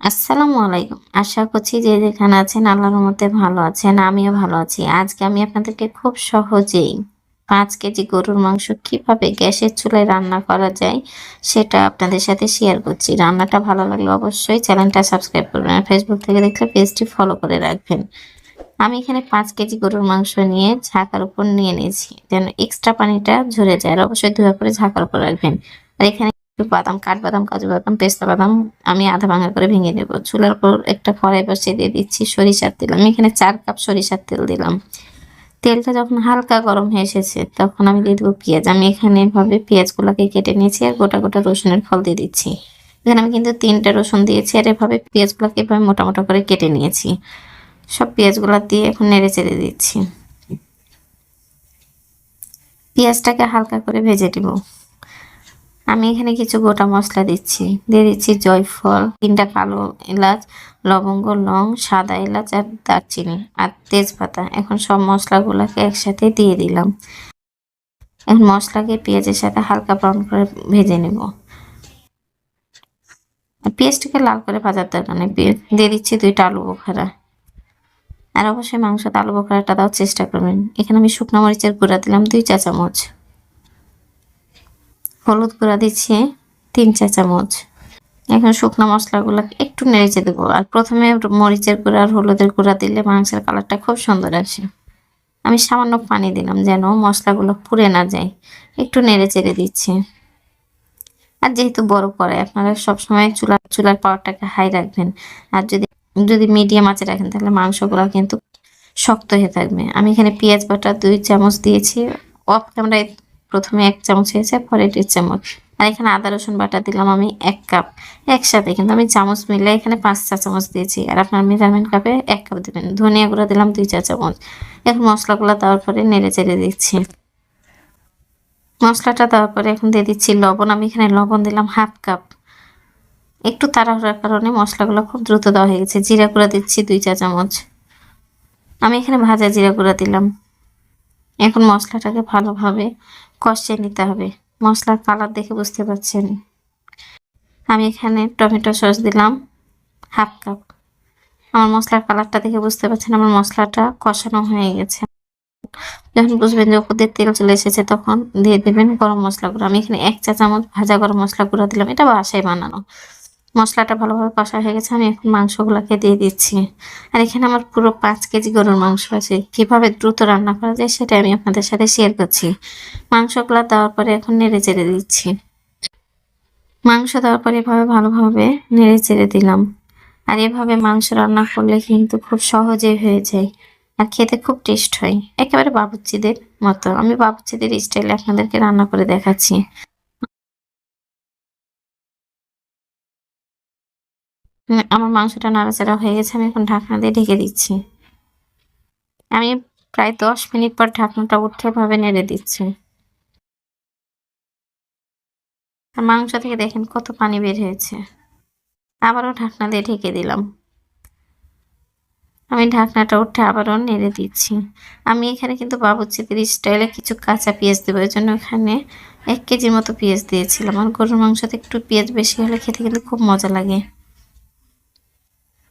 আসসালামু আলাইকুম। আশা করছি যে যেখানে আছেন আল্লাহর মধ্যে ভালো আছেন, আমিও ভালো আছি। আজকে আমি আপনাদেরকে খুব সহজেই পাঁচ কেজি গরুর মাংস কীভাবে গ্যাসের চুলায় রান্না করা যায় সেটা আপনাদের সাথে শেয়ার করছি। রান্নাটা ভালো লাগলে অবশ্যই চ্যানেলটা সাবস্ক্রাইব করবেন আর ফেসবুক থেকে দেখলে পেজটি ফলো করে রাখবেন। আমি এখানে পাঁচ কেজি গরুর মাংস নিয়ে ঝাঁকার উপর নিয়ে নিয়েছি। যেন এক্সট্রা পানিটা ঝরে যায় আর অবশ্যই ধোয়া করে ঝাঁকার উপর রাখবেন। আর এখানে বাদাম কাঠবাদাম কাজু বাদাম, পেস্তা বাদাম আমি আধা ভাঙা করে ভেঙে নেব। চুলার উপর একটা কড়াই বসিয়ে দিয়ে দিচ্ছি সরিষার তেল। আমি এখানে চার কাপ সরিষার তেল দিলাম। তেলটা যখন হালকা গরম হয়ে এসেছে, তখন আমি দিয়ে দেবো পেঁয়াজ। আমি এখানে এভাবে পেঁয়াজগুলোকে কেটে নিয়েছি আর গোটা গোটা রসুনের ফল দিয়ে দিচ্ছি। এখানে আমি কিন্তু তিনটা রসুন দিয়েছি আর এভাবে পেঁয়াজগুলোকে এভাবে মোটা মোটা করে কেটে নিয়েছি। সব পেঁয়াজগুলো দিয়ে এখন নেড়ে চেড়ে দিচ্ছি। পেঁয়াজটাকে হালকা করে ভেজে দিব আমি এখানে কিছু গোটা মশলা দিচ্ছি। দিয়ে দিচ্ছি জয়ফল, তিনটা কালো এলাচ, লবঙ্গ, লং, সাদা এলাচ আর দারচিনি আর তেজপাতা। এখন সব মশলাগুলোকে একসাথে দিয়ে দিলাম। এখন মশলাকে পেঁয়াজের সাথে হালকা ব্রাউন করে ভেজে নেব। পেঁয়াজটাকে লাল করে ভাজার দরকার নেই। দিয়ে দিচ্ছি দুইটা আলু বোখারা। আর অবশ্যই মাংসতে আলু বোখারাটা দেওয়ার চেষ্টা করবেন। এখানে আমি শুকনো মরিচের গুঁড়া দিলাম, দুই চা চামচ হলুদ গুঁড়া দিচ্ছি তিন চা চামচ। এখন শুকনো মশলাগুলো একটু নেড়েচে দেবো। আর প্রথমে মরিচের গুঁড়া আর হলুদের গুঁড়া দিলে মাংসের কালারটা খুব সুন্দর আসে। আমি সামান্য পানি দিলাম যেন মশলাগুলো পুড়ে না যায়। একটু নেড়ে চেড়ে দিচ্ছি। আর যেহেতু বড় করে আপনারা সবসময় চুলা, চুলার পাওয়ারটাকে হাই রাখবেন। আর যদি যদি মিডিয়াম আঁচে রাখেন, তাহলে মাংসগুলো কিন্তু শক্ত হয়ে থাকবে। আমি এখানে পেঁয়াজ বাটা দুই চামচ দিয়েছি। অফ ক্যামেরায় প্রথমে এক চামচ হয়েছে, পরে দেড় চামচ। আর এখানে আদা, রসুন বাটা দিলাম আমি এক কাপ। একসাথে কিন্তু আমি চামচ মিলে এখানে পাঁচ চা চামচ দিয়েছি। আর আপনার মেজারমেন্ট কাপে এক কাপ দেবেন। ধনিয়া গুঁড়া দিলাম দুই চা চামচ। এখন মশলাগুলো দেওয়ার পরে নেড়ে চেড়ে দিচ্ছি। মশলাটা দেওয়ার পরে এখন দিয়ে দিচ্ছি লবণ। আমি এখানে লবণ দিলাম হাফ কাপ। একটু তাড়াহুড়ার কারণে মশলাগুলো খুব দ্রুত দেওয়া হয়ে গেছে। জিরা গুঁড়া দিচ্ছি দুই চা চামচ। আমি এখানে ভাজা জিরা গুঁড়া দিলাম। এখন মশলাটাকে ভালোভাবে কষিয়ে নিতে হবে। মশলার কালার দেখে বুঝতে পারছেন। আমি এখানে টমেটো সস দিলাম, হাফ কাপ। আমার মশলার কালারটা দেখে বুঝতে পারছেন, আমার মশলাটা কষানো হয়ে গেছে। যখন বুঝবেন যে ওপরের তেল চলে এসেছে, তখন দিয়ে দেবেন গরম মশলা গুঁড়ো আমি এখানে এক চা চামচ ভাজা গরম মশলা গুঁড়ো দিলাম। এটা বাসায় বানানো। মশলাটা ভালোভাবে কষা হয়ে গেছে, আমি এখন মাংসগুলোকে দিয়ে দিচ্ছি। আর এখানে আমার পুরো পাঁচ কেজি গরুর মাংস আছে। কীভাবে দ্রুত রান্না করা যায় সেটা আমি আপনাদের সাথে শেয়ার করছি। মাংসগুলো দেওয়ার পরে এখন নেড়ে চেড়ে দিচ্ছি। মাংস দেওয়ার পরে এভাবে ভালোভাবে নেড়ে চেড়ে দিলাম। আর এভাবে মাংস রান্না করলে কিন্তু খুব সহজে হয়ে যায়। আর খেতে খুব টেস্ট হয়। একেবারে বাবুর্চিদের মতো। আমি বাবুর্চিদের স্টাইলে আপনাদেরকে রান্না করে দেখাচ্ছি। আমার মাংসটা নাড়াচাড়া হয়ে গেছে, আমি এখন ঢাকনা দিয়ে ঢেকে দিচ্ছি। আমি প্রায় দশ মিনিট পর ঢাকনাটা উঠে নেড়ে দিচ্ছি। আর মাংস থেকে দেখেন কত পানি বের হয়েছে। আবারও ঢাকনা দিয়ে ঢেকে দিলাম। আমি ঢাকনাটা উঠে আবারও নেড়ে দিচ্ছি। আমি এখানে কিন্তু বাবুর্চিদের স্টাইলে কিছু কাঁচা পেঁয়াজ দেবো, এই জন্য এখানে এক কেজির মতো পেঁয়াজ দিয়েছিলাম। আর গরুর মাংসতে একটু পেঁয়াজ বেশি হলে খেতে কিন্তু খুব মজা লাগে।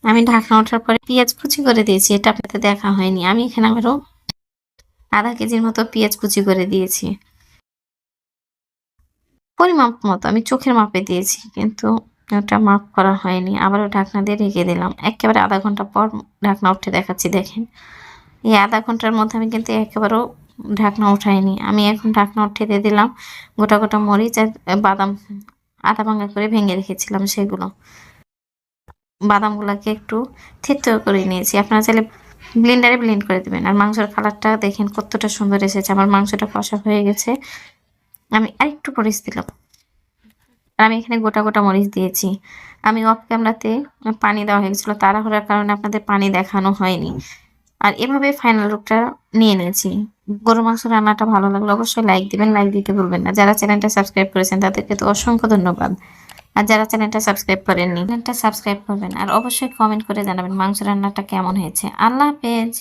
আমি ঢাকনা ওঠার পরে পেঁয়াজ কুচি করে দিয়েছি, এটা আপনাদের দেখা হয়নি। আমি এখানে আবারও আধা কেজির মতো পেঁয়াজ কুচি করে দিয়েছি। পরিমাপ মতো, আমি চোখের মাপে দিয়েছি, কিন্তু ওটা মাপ করা হয়নি। আবারও ঢাকনা দিয়ে রেখে দিলাম। একেবারে আধা ঘণ্টা পর ঢাকনা উঠে দেখাচ্ছি, দেখেন। এই আধা ঘণ্টার মধ্যে আমি কিন্তু একেবারেও ঢাকনা উঠাইনি। আমি এখন ঢাকনা উঠে দিয়ে দিলাম, গোটা গোটা মরিচ আর বাদাম আধা ভাঙা করে ভেঙে রেখেছিলাম সেগুলো। বাদামগুলোকে একটু থেতো করে নিয়েছি। আপনারা চাইলে ব্লেন্ডারে ব্লেন্ড করে দেবেন। আর মাংসের কালারটা দেখেন কতটা সুন্দর এসেছে। আমার মাংসটা কষা হয়ে গেছে। আমি আরেকটু মরিচ দিলাম। আর আমি এখানে গোটা গোটা মরিচ দিয়েছি। আমি অফ ক্যামেরাতে পানি দেওয়া হয়ে গেছিল। তাড়াহুড়ার কারণে আপনাদের পানি দেখানো হয়নি। আর এভাবে ফাইনাল লুকটা নিয়ে নিয়েছি। গরু মাংস রান্নাটা ভালো লাগল অবশ্যই লাইক দিবেন। লাইক দিতে ভুলবেন না। যারা চ্যানেলটা সাবস্ক্রাইব করেছেন, তাদেরকে তো অসংখ্য ধন্যবাদ। আর যারা চ্যানেলটা সাবস্ক্রাইব করেননি, চ্যানেলটা সাবস্ক্রাইব করবেন আর অবশ্যই কমেন্ট করে জানাবেন মাংস রান্নাটা কেমন হয়েছে। আল্লাহ হাফেজ।